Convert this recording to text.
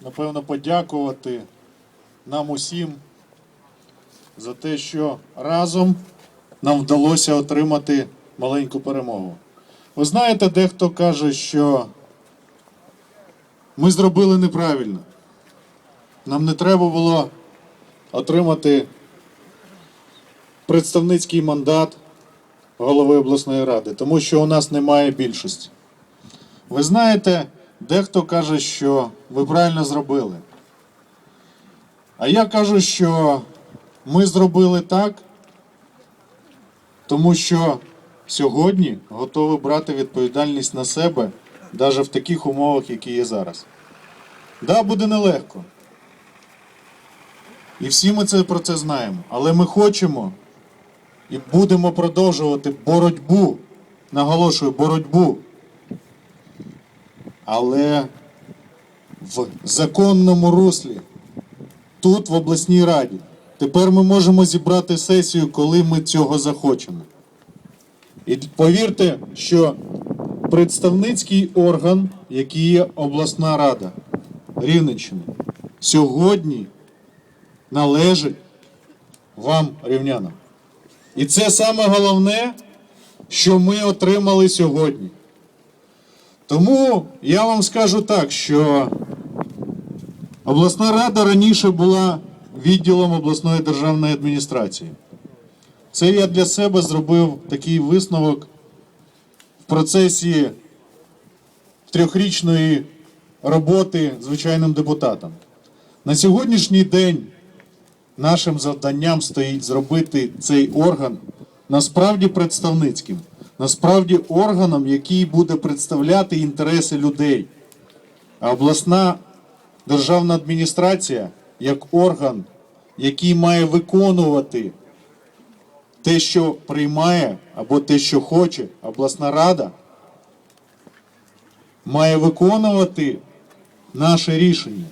напевно, подякувати нам усім за те, що разом нам вдалося отримати маленьку перемогу. Ви знаєте, дехто каже, що ми зробили неправильно. Нам не треба було отримати представницький мандат голови обласної ради, тому що у нас немає більшості. Ви знаєте, дехто каже, що ви правильно зробили. А я кажу, що ми зробили так, тому що сьогодні готові брати відповідальність на себе, навіть в таких умовах, які є зараз. Да, буде нелегко. І всі ми це про це знаємо. Але ми хочемо і будемо продовжувати боротьбу. Наголошую, боротьбу. Але в законному руслі, тут, в обласній раді. Тепер ми можемо зібрати сесію, коли ми цього захочемо. І повірте, що представницький орган, який є обласна рада Рівненщини, сьогодні належить вам, рівнянам. І це саме головне, що ми отримали сьогодні. Тому я вам скажу так, що обласна рада раніше була відділом обласної державної адміністрації. Це я для себе зробив такий висновок в процесі трьохрічної роботи звичайним депутатом. На сьогоднішній день нашим завданням стоїть зробити цей орган насправді представницьким, насправді органом, який буде представляти інтереси людей. А обласна державна адміністрація як орган, який має виконувати те, що приймає, або те, що хоче обласна рада, має виконувати наше рішення.